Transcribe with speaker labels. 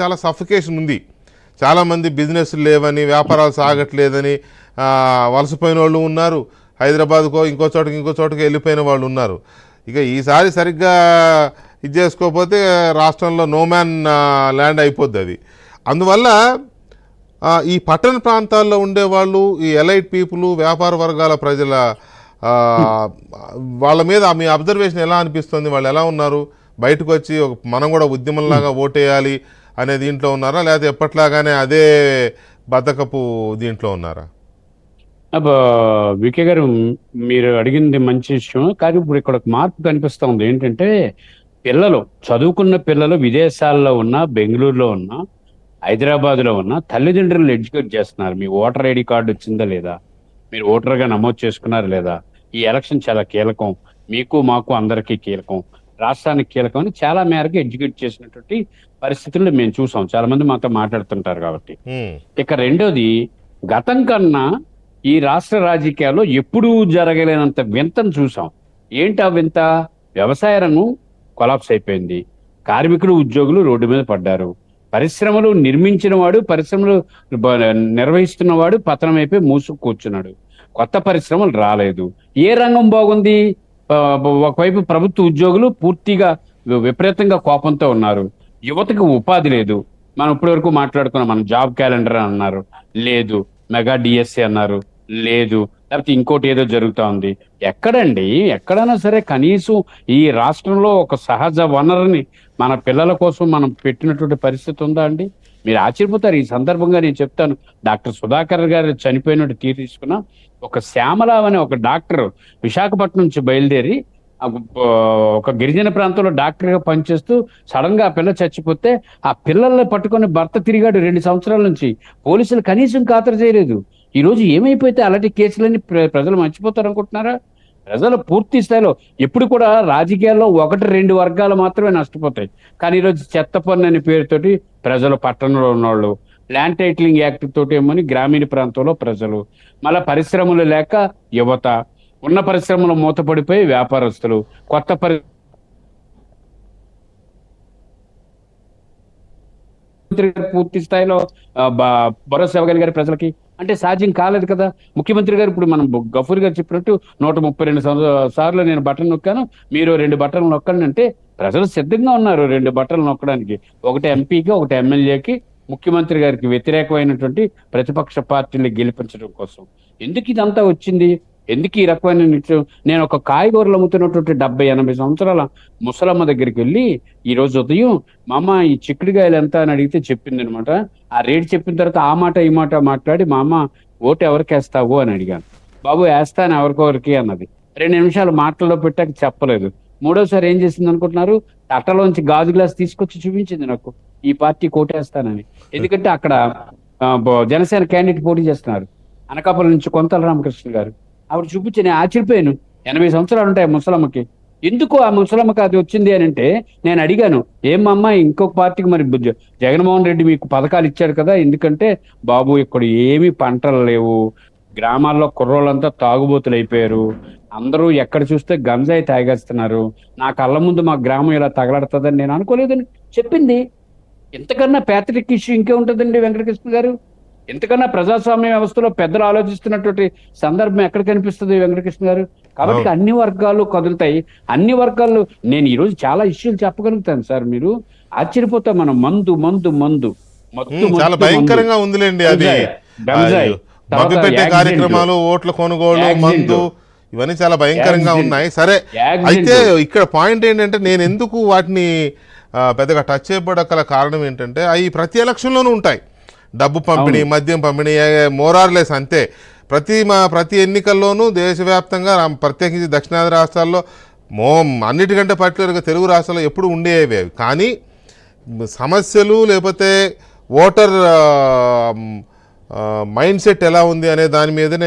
Speaker 1: చాలా సఫికేషన్ ఉంది. చాలామంది బిజినెస్ లేవని వ్యాపారాలు సాగట్లేదని వలసపోయిన వాళ్ళు ఉన్నారు. హైదరాబాద్కో ఇంకో చోటకి ఇంకో చోటకి వెళ్ళిపోయిన వాళ్ళు ఉన్నారు. ఇక ఈసారి సరిగ్గా ఇది చేసుకోకపోతే రాష్ట్రంలో నోమ్యాన్ ల్యాండ్ అయిపోద్ది అది. అందువల్ల ఈ పట్టణ ప్రాంతాల్లో ఉండేవాళ్ళు ఈ ఎలైట్ పీపుల్ వ్యాపార వర్గాల ప్రజల వాళ్ళ మీద మీ అబ్జర్వేషన్ ఎలా అనిపిస్తుంది? వాళ్ళు ఎలా ఉన్నారు? బయటకు వచ్చి మనం కూడా ఉద్యమంలాగా ఓటేయాలి. అనే దీంట్లో ఉన్నారా? లేకపోతే ఎప్పట్లాగానే అదే బతకపు దీంట్లో ఉన్నారా?
Speaker 2: అబ్బా, వికే గారు మీరు అడిగింది మంచి విషయం కానీ ఇప్పుడు ఇక్కడ ఒక మార్పు కనిపిస్తూ ఉంది. ఏంటంటే పిల్లలు చదువుకున్న పిల్లలు విదేశాల్లో ఉన్న బెంగళూరులో ఉన్న హైదరాబాద్లో ఉన్న తల్లిదండ్రులను ఎడ్యుకేట్ చేస్తున్నారు. మీ ఓటర్ ఐడి కార్డు వచ్చిందా లేదా? మీరు ఓటర్గా నమోదు చేసుకున్నారా లేదా? ఈ ఎలక్షన్ చాలా కీలకం. మీకు మాకు అందరికీ కీలకం. రాష్ట్రానికి కీలకం అని చాలా మేరకు ఎడ్యుకేట్ చేసినటువంటి పరిస్థితుల్లో మేము చూసాం. చాలా మంది మాతో మాట్లాడుతుంటారు కాబట్టి. ఇక రెండోది గతం కన్నా ఈ రాష్ట్ర రాజకీయాల్లో ఎప్పుడూ జరగలేనంత వింతను చూసాం. ఏంటి ఆ వింత? వ్యవసాయ రంగం కొలాప్స్ అయిపోయింది. కార్మికులు ఉద్యోగులు రోడ్డు మీద పడ్డారు. పరిశ్రమలు నిర్మించిన వాడు పరిశ్రమలు నిర్వహిస్తున్నవాడు పతనం అయిపోయి మూసు కూర్చున్నాడు. కొత్త పరిశ్రమలు రాలేదు. ఏ రంగం బాగుంది? ఒకవైపు ప్రభుత్వ ఉద్యోగులు పూర్తిగా విపరీతంగా కోపంతో ఉన్నారు. యువతకు ఉపాధి లేదు. మనం ఇప్పటి వరకు మాట్లాడుకున్నాం మనం జాబ్ క్యాలెండర్ అన్నారు. లేదు మెగా డిఎస్సి అన్నారు. లేదు లేకపోతే ఇంకోటి ఏదో జరుగుతా ఉంది. ఎక్కడండి? ఎక్కడైనా సరే కనీసం ఈ రాష్ట్రంలో ఒక సహజ వనరుని మన పిల్లల కోసం మనం పెట్టినటువంటి పరిస్థితి ఉందా అండి? మీరు ఆశ్చర్యపోతారు. ఈ సందర్భంగా నేను చెప్తాను. డాక్టర్ సుధాకర్ గారు చనిపోయినట్టు తీరు తీసుకున్న ఒక శ్యామల అనే ఒక డాక్టర్ విశాఖపట్నం నుంచి బయలుదేరి ఒక గిరిజన ప్రాంతంలో డాక్టర్గా పనిచేస్తూ సడన్గా ఆ పిల్ల చచ్చిపోతే ఆ పిల్లల్ని పట్టుకొని భర్త తిరిగాడు రెండు సంవత్సరాల నుంచి. పోలీసులు కనీసం ఖాతరు చేయలేదు. ఈ రోజు ఏమైపోతే అలాంటి కేసులన్నీ ప్రజలు మర్చిపోతారు అనుకుంటున్నారా ప్రజలు పూర్తి స్థాయిలో ఎప్పుడు కూడా రాజకీయాల్లో ఒకటి రెండు వర్గాలు మాత్రమే నష్టపోతాయి. కానీ ఈరోజు చెత్త పన్ను అనే పేరుతోటి ప్రజలు పట్టణంలో ఉన్నవాళ్ళు ల్యాండ్ టైటిలింగ్ యాక్ట్ తోటి ఏమని గ్రామీణ ప్రాంతంలో ప్రజలు. మళ్ళా పరిశ్రమలు లేక యువత ఉన్న పరిశ్రమలు మూతపడిపోయి వ్యాపారస్తులు కొత్త పరి పూర్తి స్థాయిలో భరోసా ఇవ్వగలిగారు ప్రజలకి. అంటే సాధ్యం కాలేదు కదా. ముఖ్యమంత్రి గారు ఇప్పుడు మనం గఫూర్ గారు చెప్పినట్టు నూట ముప్పై రెండు సార్లు నేను బటన్ నొక్కాను. మీరు రెండు బటన్లు నొక్కండి అంటే ప్రజలు సిద్ధంగా ఉన్నారు రెండు బటన్లు నొక్కడానికి. ఒకటి ఎంపీకి ఒకటి ఎమ్మెల్యేకి ముఖ్యమంత్రి గారికి వ్యతిరేకమైనటువంటి ప్రతిపక్ష పార్టీని గెలిపించడం కోసం. ఎందుకు ఇదంతా వచ్చింది? ఎందుకు ఈ రకమైన నృత్యం? నేను ఒక కాయగూరలు అమ్ముతున్నటువంటి డెబ్బై ఎనభై సంవత్సరాల ముసలమ్మ దగ్గరికి వెళ్ళి ఈ రోజు ఉదయం మా అమ్మ ఈ చిక్కుడుగాయలు ఎంత? అని అడిగితే చెప్పింది అనమాట ఆ రేటు చెప్పిన తర్వాత ఆ మాట ఈ మాట మాట్లాడి మా అమ్మ ఓటు ఎవరికి వేస్తావు అని అడిగాను. బాబు వేస్తాను ఎవరికొవరికి అన్నది. రెండు నిమిషాలు మాటల్లో పెట్టాక చెప్పలేదు. మూడోసారి ఏం చేసింది అనుకుంటున్నారు? తట్టలోంచి గాజు గ్లాస్ తీసుకొచ్చి చూపించింది నాకు. ఈ పార్టీ కోటేస్తానని. ఎందుకంటే అక్కడ జనసేన క్యాండిడేట్ పోటీ చేస్తున్నారు. అనకాపల్లి నుంచి కొంతల రామకృష్ణ గారు. ఆవిడ చూపించి నేను ఆశ్చర్యపోయాను. ఎనభై సంవత్సరాలు ఉంటాయి ఆ ముసలమ్మకి. ఎందుకు ఆ ముసలమ్మకి అది వచ్చింది అని అంటే నేను అడిగాను ఏమమ్మా ఇంకొక పార్టీకి మరి జగన్మోహన్ రెడ్డి మీకు పథకాలు ఇచ్చాడు కదా ఎందుకంటే బాబు ఇక్కడ ఏమీ పంటలు లేవు. గ్రామాల్లో కుర్రోళ్ళంతా తాగుబోతులు అయిపోయారు. అందరూ ఎక్కడ చూస్తే గంజాయి తాగేస్తున్నారు. నా కళ్ళ ముందు మా గ్రామం ఇలా తగలడుతుందని నేను అనుకోలేదని చెప్పింది. ఇంతకన్నా ప్యాథటిక్ ఇష్యూ ఇంకే ఉంటుందండి వెంకటకృష్ణ గారు? ఇంతకన్నా ప్రజాస్వామ్య వ్యవస్థలో పెద్దలు ఆలోచిస్తున్నటువంటి సందర్భం ఎక్కడ కనిపిస్తుంది వెంకటకృష్ణ గారు కాబట్టి. అన్ని వర్గాలు కదులుతాయి అన్ని వర్గాలు నేను ఈ రోజు చాలా ఇష్యూలు చెప్పగలుగుతాను సార్ మీరు ఆశ్చర్యపోతాం మనం మందు మందు మందు
Speaker 1: చాలా భయంకరంగా ఉందిలేండి అది. కార్యక్రమాలు ఓట్ల కొనుగోలు. మందు ఇవన్నీ చాలా భయంకరంగా. ఉన్నాయి సరే. అయితే ఇక్కడ పాయింట్ ఏంటంటే నేను ఎందుకు వాటిని పెద్దగా టచ్ చేయబడగల కారణం ఏంటంటే అవి ప్రతి ఎలక్షన్లోనూ ఉంటాయి డబ్బు పంపిణీ మద్యం పంపిణీ మోరార్లెస్ అంతే. ప్రతి మా ప్రతి ఎన్నికల్లోనూ దేశవ్యాప్తంగా ప్రత్యేకించి దక్షిణాది రాష్ట్రాల్లో మో అన్నిటికంటే పర్టికులర్గా తెలుగు రాష్ట్రాల్లో ఎప్పుడు ఉండేవి. అవి కానీ సమస్యలు లేకపోతే ఓటర్ మైండ్ సెట్ ఎలా ఉంది అనే దాని మీదనే